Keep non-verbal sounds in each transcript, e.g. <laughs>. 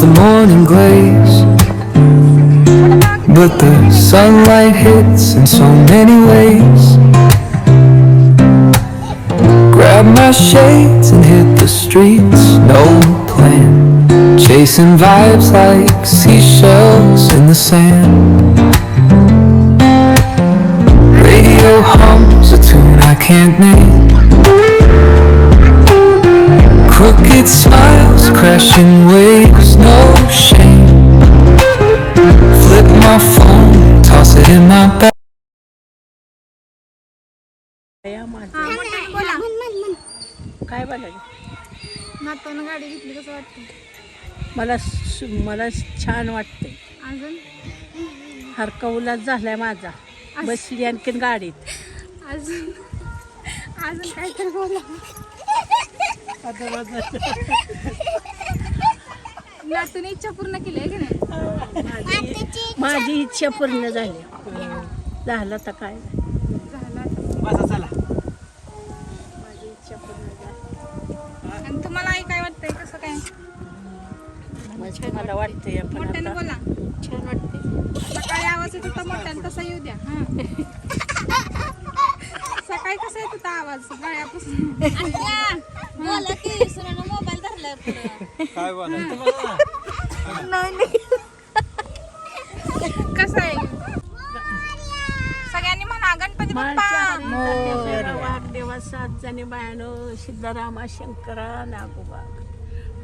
the morning glaze. But the sunlight hits in so many ways. Grab my shades and hit the streets, no plan. Chasing vibes like seashells in the sand. Radio hums a tune I can't name. Crooked smiles, crashing waves, no shame. Flip my phone, toss it in my bag. काय बोलायचं नातवानं गाडी घेतली कसं वाटतं मला मला छान वाटते अजून? हरका उल्हास झालाय माझा. बसली आणखीन गाडीत. अजून? अजून काय तर बोला <laughs> नातूने इच्छा पूर्ण केली आहे की नाही? माझी माझी इच्छा पूर्ण झाली. झालं तर काय? झालं आता. माझी इच्छा पूर्ण झाली आणि तुम्हाला आई काय वाटतंय? कसं काय? मला मोठ्याने बोला. छान वाटते सकाळी आवाज येत होता मोठ्याने तसा येऊ द्या. हा. सकाळी कसा येत होता आवाज? गळ्यापासून. <laughs> बोला की सुनानं मोबाईल धरलाय पुढं. कसं आहे? सगळ्यांनी म्हणा गणपती बाप्पा. वाघदेवा सात जणी बायानो सिद्धरामा शंकरा नागोबा.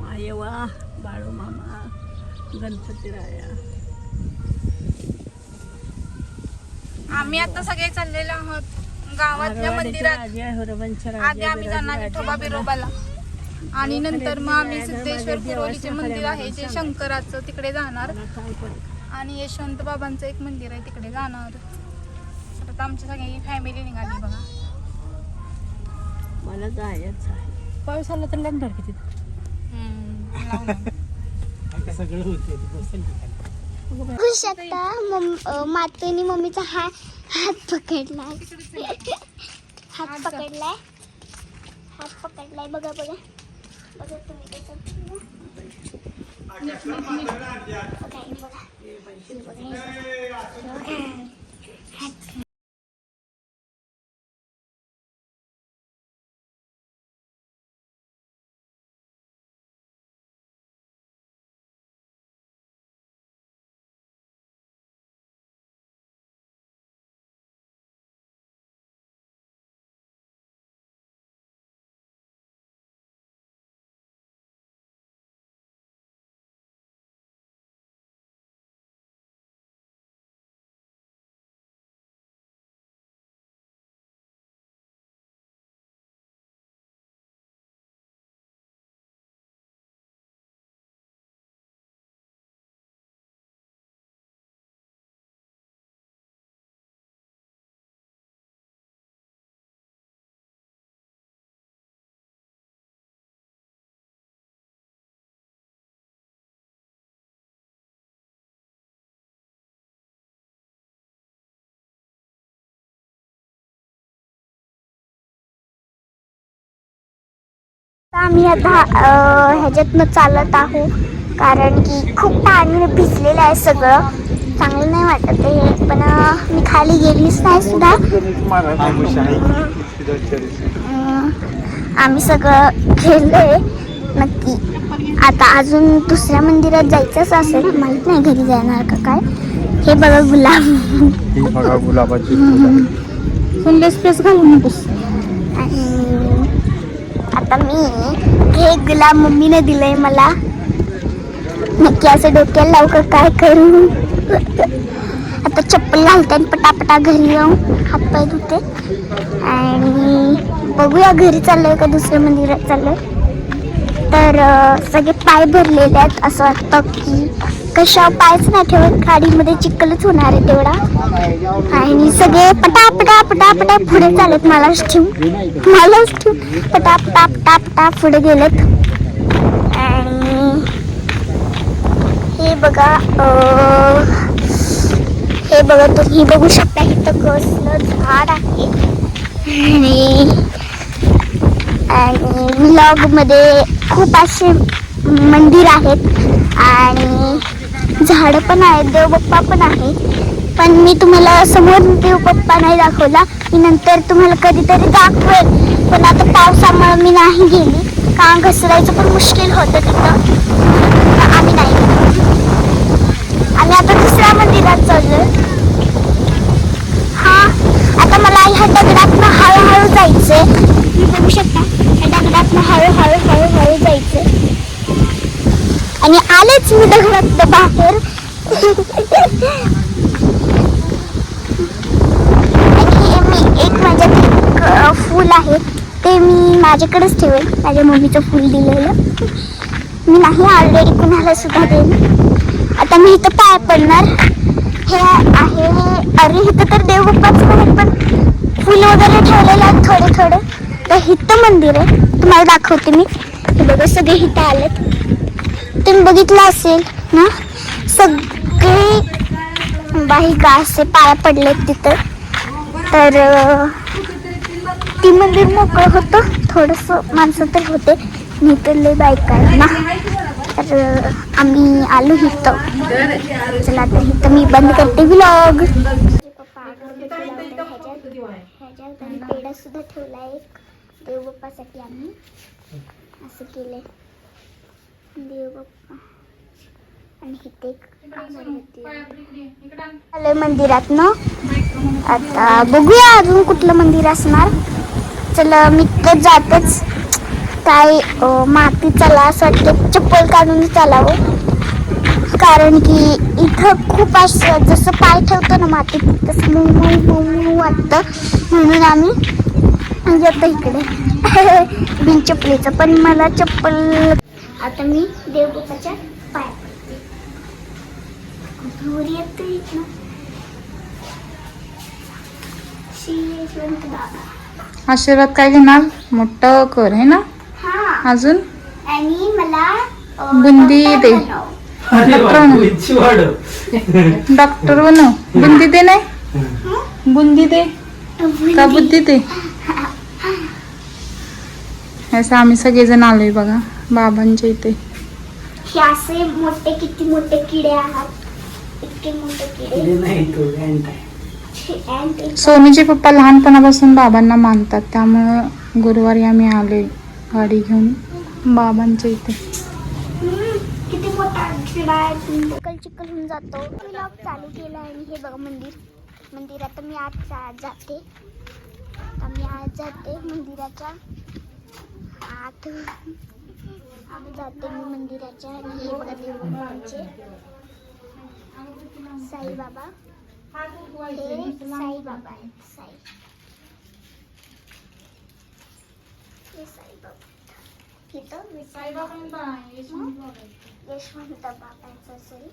मायवा बाळू मामा गणपती राया. आम्ही आता सगळे चाललेलो आहोत. गावातल्या मंदिरात. आधी आम्ही जाणार विठोबा बिरोबाला. आणि नंतर मग आम्ही सिद्धेश्वर कुरोलीचे मंदिर आहे जे शंकराचं तिकडे जाणार. आणि यशवंत बाबांचं एक मंदिर आहे तिकडे जाणार. तर आता आमची सगळी फॅमिली निघाली बघा. मला जायचं आहे. पाऊस आला तर लागणार किती हम्म, लावून. बघू शकता मम अ, मातेने मम्मीचा हा हात पकडलाय. हात पकडलाय. हात पकडलाय. बघा बघा. बघा तुम्ही कसं बघा, आम्ही आता ह्याच्यातनं चालत आहो कारण की खूप पाणी भिजलेलं आहे सगळं. चांगलं नाही वाटत आहे हे पण मी खाली गेलीच नाही सुद्धा. आम्ही सगळं गेलोय. नक्की. आता अजून दुसऱ्या मंदिरात जायचंच असेल माहीत नाही घरी जाणार का काय. हे बघा गुलाब. ही बघा गुलाबाची सुंदर स्पेस घालू नकोस आणि आता मी हे गुलाब मम्मीने दिलंय मला. नक्की असं डोक्याला लावू का? काय करू? आता चप्पल घालते आणि पटापटा घरी येऊन हातपाय धुते. आणि बघूया घरी चाललोय का दुसऱ्या मंदिरात चाललोय. तर सगळे पाय भरलेले आहेत असं वाटतं की कशा पायच नाही ठेवत. गाडीमध्ये चिखलच होणार आहे तेवढा. आणि सगळे पटापटा पटापटा पुढे चालत मलाच ठेवून. मलाच ठेवून. पटापटा पटापटा पुढे गेलेत. आणि हे बघा हे बघा तुम्ही बघू शकता इथं कसलं झाड आहे. आणि आणि व्लॉगमध्ये खूप असे मंदिर आहेत. आणि झाडं पण आहेत देवबाप्पा पण आहे पण मी तुम्हाला समोर देवबाप्पा नाही दाखवला. मी नंतर तुम्हाला कधीतरी दाखवेल. पण आता पावसामुळे मी नाही गेली. का घसरायचं पण मुश्किल होतं तिथं. आम्ही नाही आणि आम्ही आता दुसऱ्या मंदिरात चाललो हा आता मला ह्या दगडातनं हळूहळू जायचंय. तुम्ही बघू शकता ह्या दगडातनं हळूहळू हळूहळू जायचंय. मी दगडात बाहेर. मी एक माझ्यात एक फूल आहे. ते मी माझ्याकडेच ठेवेल. माझ्या मम्मीचं फूल दिलेलं. मी नाही ऑलरेडी कुणाला सुद्धा देईन. आता मी इथं पाय पडणार. हे आहे हे अरे इथं तर देवबाप्पाच आहे पण फुलं वगैरे ठेवलेले आहेत थोडे थोडे तर हिथं मंदिर आहे. तुम्हाला दाखवते मी. हे बघा सगळे इथं आलेत. तुम्ही बघितलं असेल ना? सगळे बाहिका असे पाया पडलेत तिथं. तर ती मंदिर मोकळं होतं. थोडंसं माणसं तर होते. मी तर लय बायका ना. तर आम्ही आलो इथं. चला तर इथं मी बंद करते व्लॉग पेढा सुद्धा ठेवला एक देवबाप्पासाठी आम्ही असं केलंय. आणि इथे आलोय मंदिरात ना? आता बघूया अजून कुठलं मंदिर असणार. चला मी तर जातेच. काय माती चला असं वाटतं चप्पल काढून चालावं. कारण की इथं खूप असं जसं पाय ठेवतो ना मातीत तसं मऊ मऊ मऊ मऊ वाटतं. म्हणून आम्ही जातो इकडे. <laughs> बिन चपलीचं पण मला चप्पल आता मी देवबापाच्या पाय पडते. बाबा आशीर्वाद काय घेणार? मोठं कर आहे ना? हा. अजून? आणि मला बुंदी डॉक्टर दे. डॉक्टर बनव. बुंदी दे नाही? बुंदी दे. का बुद्धी दे? असं आम्ही सगळेजण आलोय बघा बाबांच्या इथे. हे असे मोठे किती मोठे किडे आहात. इतके मोठे किडे. छे, ant आहे. सोनूचे पप्पा लहानपणापासून बाबांना मानतात त्यामुळं गुरुवारी आम्ही आलोय गाडी घेऊन बाबांच्या इथे. हम्म, किती मोठा किडा आहे चिकल चिकल होऊन जातो. व्लॉग चालू केला आणि हे बघा मंदिर. मंदिरात मी आज जा- जाते. आता मी आज जाते मंदिराच्या. आत जाते मी मंदिराच्या आणि हे साईबाबा. हे साईबाबा आहेत साई. हे साईबाबा तिथं यशवंत बाबांचं असेल.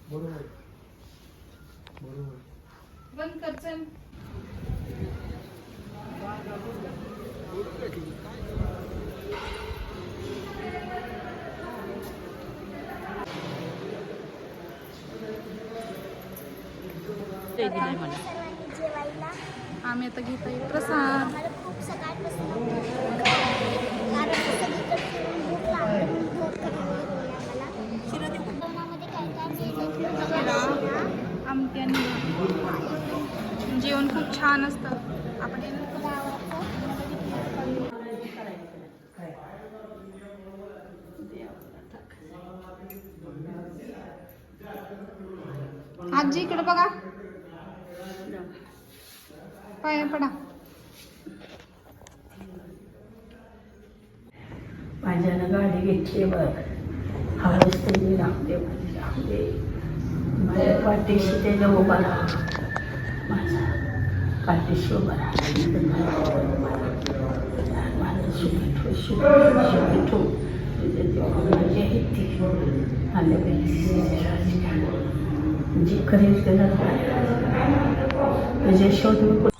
बरोबर आहे बरोबर आहे बरोबर सर्वांनी जेवायला आम्ही आता घेत आहे प्रसाद आम्हाला खूप सकाळपासून भूक लागली. कारण सगळीकडे फिरून भूक लागली म्हणून भूक लागली आम्हाला. जेवणामध्ये काय काय मिळतं? आमटी आणि जेवण खूप छान असतं आपण आजी इकडे बघा. पाया पडा. माझ्यानं गाडी घेतली बघ हळूच त्यांनी राहते माझी माझ्या पाठीशी त्याला उभा राहा. पाठीशी उभा राहा माझं सुखी ठेव सुखी ठेव तुझे देवा माझी आहे ती आल्या जी करेल त्याला तुझ्या शोध